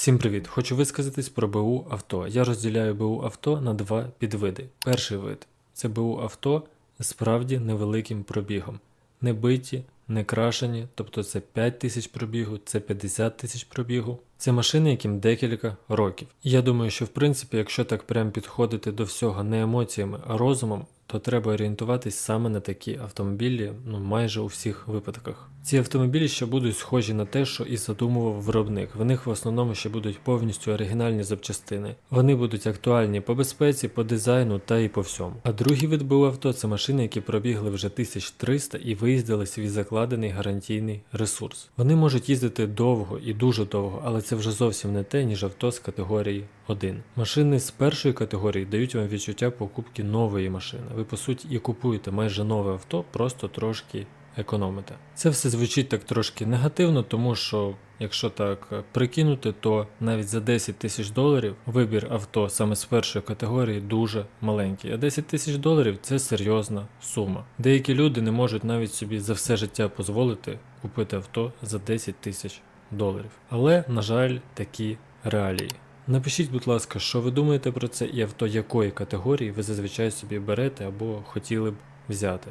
Всім привіт! Хочу висказатись про БУ авто. Я розділяю БУ авто на два підвиди. Перший вид це БУ авто справді невеликим пробігом. Не биті, не крашені, тобто це 5 тисяч пробігу, це 50 тисяч пробігу. Це машини, яким декілька років. Я думаю, що в принципі, якщо так прям підходити до всього не емоціями, а розумом, то треба орієнтуватись саме на такі автомобілі, ну майже у всіх випадках. Ці автомобілі ще будуть схожі на те, що і задумував виробник. В них в основному ще будуть повністю оригінальні запчастини. Вони будуть актуальні по безпеці, по дизайну та і по всьому. А другий вид БУ авто це машини, які пробігли вже 1300 і виїздили свій закладений гарантійний ресурс. Вони можуть їздити довго і дуже довго, але це вже зовсім не те, ніж авто з категорії 1. Машини з першої категорії дають вам відчуття покупки нової машини. Ви по суті і купуєте майже нове авто, просто трошки економите. Це все звучить так трошки негативно, тому що якщо так е, прикинути, то навіть за 10 тисяч доларів вибір авто саме з першої категорії дуже маленький. А 10 тисяч доларів це серйозна сума. Деякі люди не можуть навіть собі за все життя дозволити купити авто за 10 тисяч доларів. Але, на жаль, такі реалії. Напишіть, будь ласка, що ви думаєте про це і авто якої категорії ви зазвичай собі берете або хотіли б взяти.